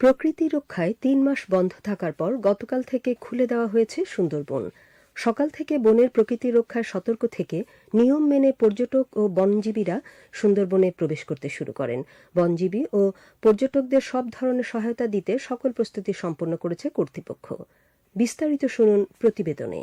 প্রকৃতি রক্ষায় তিন মাস বন্ধ থাকার পর গতকাল থেকে খুলে দেওয়া হয়েছে সুন্দরবন। সকাল থেকে বনের প্রকৃতি রক্ষায় সতর্ক থেকে নিয়ম মেনে পর্যটক ও বনজীবীরা সুন্দরবনে প্রবেশ করতে শুরু করেন। বনজীবী ও পর্যটকদের সব ধরনের সহায়তা দিতে সকল প্রস্তুতি সম্পন্ন করেছে কর্তৃপক্ষ। বিস্তারিত শুনুন প্রতিবেদনে।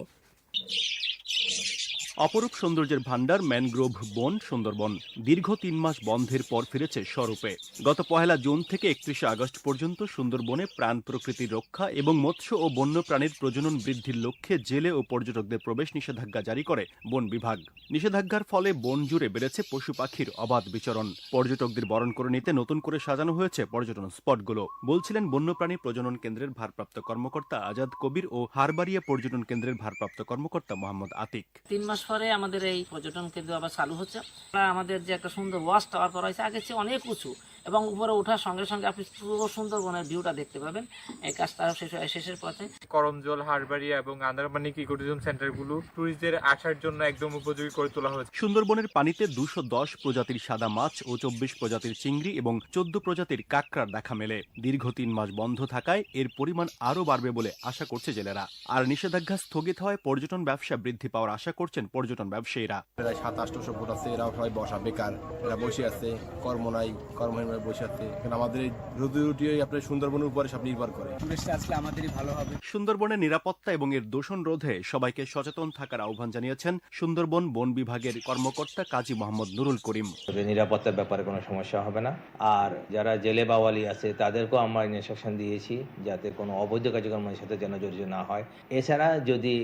অপরূপ সৌন্দর্যের ভান্ডার ম্যানগ্রোভ বন সুন্দরবন দীর্ঘ তিন মাস বন্ধের পর ফিরেছে স্বরূপে। গত পহেলা জুন থেকে একত্রিশে আগস্ট পর্যন্ত সুন্দরবনে প্রাণ প্রকৃতির রক্ষা এবং মৎস্য ও বন্য প্রাণীর প্রজনন বৃদ্ধির লক্ষ্যে জেলে ও পর্যটকদের প্রবেশ নিষেধাজ্ঞা জারি করে বন বিভাগ। নিষেধাজ্ঞার ফলে বন জুড়ে বেড়েছে পশু পাখির অবাধ বিচরণ। পর্যটকদের বরণ করে নিতে নতুন করে সাজানো হয়েছে পর্যটন স্পটগুলো। বলছিলেন বন্যপ্রাণী প্রজনন কেন্দ্রের ভারপ্রাপ্ত কর্মকর্তা আজাদ কবির ও হারবাড়িয়া পর্যটন কেন্দ্রের ভারপ্রাপ্ত কর্মকর্তা মোহাম্মদ আতিক। তিন মাস পরে আমাদের এই পর্যটন কেন্দ্র আবার চালু হচ্ছে। আমরা আমাদের যে একটা সুন্দর ওয়াচ টাওয়ার করা হয়েছে আগে চেয়ে অনেক উঁচু এবং উপরে ওঠার সঙ্গে সঙ্গে আপনি পুরো সুন্দরবনের ভিউটা দেখতে পাবেন। এই কাজটা শেষ শেষের পথে। করমজল হারবাড়িয়া এবং আন্দারমানিক ইকোটুরিজম সেন্টারগুলো ট্যুরিস্টদের আসার জন্য একদম উপযোগী করে তোলা হয়েছে। সুন্দরবনের পানিতে দুশো দশ প্রজাতির সাদা মাছ ও চব্বিশ প্রজাতির চিংড়ি এবং চোদ্দ প্রজাতির কাঁকড়ার দেখা মেলে। দীর্ঘ তিন মাস বন্ধ থাকায় এর পরিমাণ আরও বাড়বে বলে আশা করছে জেলেরা। আর নিষেধাজ্ঞা স্থগিত হওয়ায় পর্যটন ব্যবসা বৃদ্ধি পাওয়ার আশা করছেন পর্যটন ব্যবসায়ীরা। প্রায় সাত আটশো ফুট আছে এরাও সবাই বসা বেকার এরা বসে আছে কর্ম নাই কর্মহীন বসে আছে। কারণ আমাদের রুটি রুটি আপনার সুন্দরবনের উপরে সব নির্ভর করে। আসলে আমাদেরই ভালো হবে। সুন্দরবনের নিরাপত্তা এবং এর দূষণ রোধে সবাইকে সচেতন থাকার আহ্বান জানিয়েছেন সুন্দরবন বন বিভাগের কর্মকর্তা কাজী মোহাম্মদ নুরুল করিম। নিরাপত্তার ব্যাপারে কোনো সমস্যা হবে না। আর যারা জেলে বাওয়ালি আছে তাদেরকেও আমরা ইনস্ট্রাকশন দিয়েছি যাতে কোনো অবৈধ কার্যক্রমের সাথে যেন জড়িত না হয়। এছাড়া যদি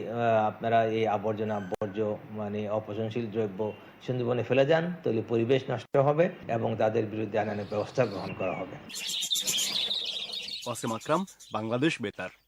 আপনারা এই আবর্জনা বর্জ্য মানে অপচনশীল দ্রব্য সুন্দরবনে ফেলে যান, তাহলে পরিবেশ নষ্ট হবে এবং তাদের বিরুদ্ধে আইনানের ব্যবস্থা গ্রহণ করা হবে। আকরাম, বাংলাদেশ বেতার।